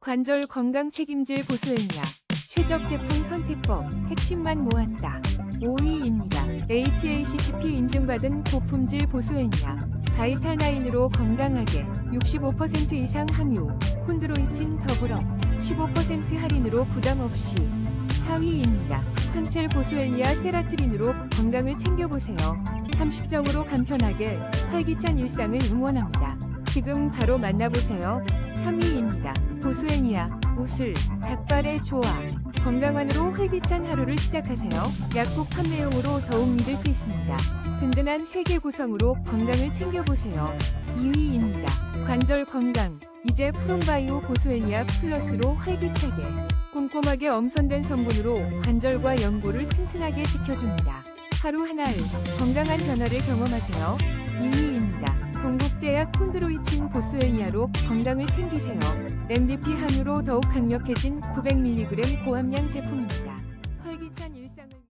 관절 건강 책임질 보스엘리아 최적 제품 선택법 핵심만 모았다. 5위입니다. HACCP 인증받은 고품질 보스엘리아 바이탈나인으로 건강하게 65% 이상 함유 콘드로이친 더불어 15% 할인으로 부담 없이 4위입니다. 황첼 보스엘리아 세라트린으로 건강을 챙겨보세요. 30정으로 간편하게 활기찬 일상을 응원합니다. 지금 바로 만나보세요. 3위입니다. 보스웰니아, 우슬, 닭발의 조화. 건강한으로 활기찬 하루를 시작하세요. 약국 판매용으로 더욱 믿을 수 있습니다. 든든한 세계 구성으로 건강을 챙겨보세요. 2위입니다. 관절 건강. 이제 프롬바이오 보스웰니아 플러스로 활기차게. 꼼꼼하게 엄선된 성분으로 관절과 연골을 튼튼하게 지켜줍니다. 하루 하나를 건강한 변화를 경험하세요. 2위입니다. 동국제약 콘드로이친 보스웰니아로 건강을 챙기세요. MVP 함유로 더욱 강력해진 900mg 고함량 제품입니다. 활기찬 일상을